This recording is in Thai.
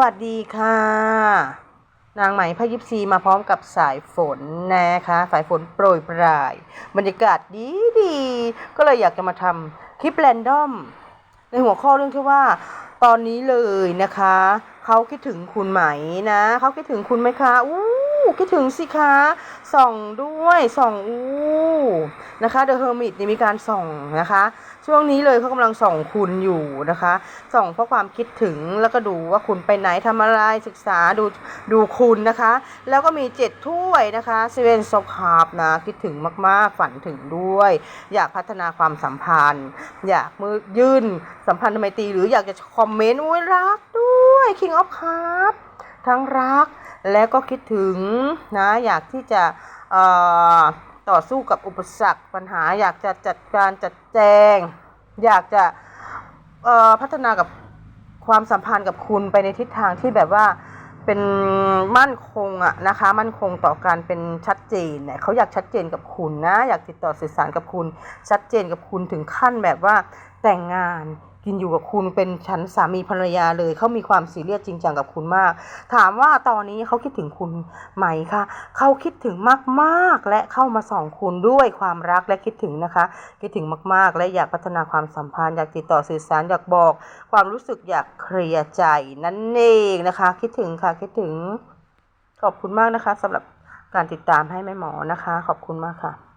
วัสดีค่ะ นางไหมพยิบซีมาพร้อมกับสายฝนนะคะ สายฝนโปรยปราย บรรยากาศดีดีก็เลยอยากจะมาทำคลิปแรนดอม ในหัวข้อเรื่องที่ว่า ตอนนี้เลยนะคะ เขาคิดถึงคุณไหมนะเขาคิดถึงคุณไหมคะอู้คิดถึงสิคะส่องด้วยส่องอู้นะคะเดอะเฮอร์มิตนี่มีการส่องนะคะ ช่วงนี้เลยเขากำลังส่องคุณอยู่นะคะ ส่องเพราะความคิดถึงแล้วก็ดูว่าคุณไปไหนทำอะไรศึกษาดูดูคุณนะคะ แล้วก็มีเจ็ดถ้วยนะคะเซเว่นซอฟคาร์บนะคิดถึงมากๆฝันถึงด้วย อยากพัฒนาความสัมพันธ์ อยากมือยื่นสัมพันธ์ทำไมตีหรืออยากจะคอมเมนต์อุ้ยรักด้วย King of Cup ทั้งรักและก็คิดถึงนะอยากที่จะต่อสู้กับอุปสรรคปัญหา อยากจะจัดการจัดแจง อยากจะพัฒนากับความสัมพันธ์กับคุณไปในทิศทางที่แบบว่าเป็นมั่นคงอะนะคะ มั่นคงต่อการเป็นชัดเจนเนี่ยเขาอยากชัดเจนกับคุณนะ อยากติดต่อสื่อสารกับคุณ ชัดเจนกับคุณถึงขั้นแบบว่าแต่งงาน กินอยู่กับคุณเป็นฉันสามีภรรยาเลยเขามีความซีเรียสจริงจังกับคุณมาก ถามว่าตอนนี้เขาคิดถึงคุณไหมคะเขาคิดถึงมากๆ และเข้ามาส่องคุณด้วยความรักและคิดถึงนะคะ คิดถึงมากๆ และอยากพัฒนาความสัมพันธ์อยากติดต่อสื่อสารอยากบอก ความรู้สึกอยากเคลียร์ใจนั่นเองนะคะ คิดถึงค่ะคิดถึงขอบคุณมากนะคะสำหรับการติดตามให้แม่หมอนะคะ ขอบคุณมากค่ะ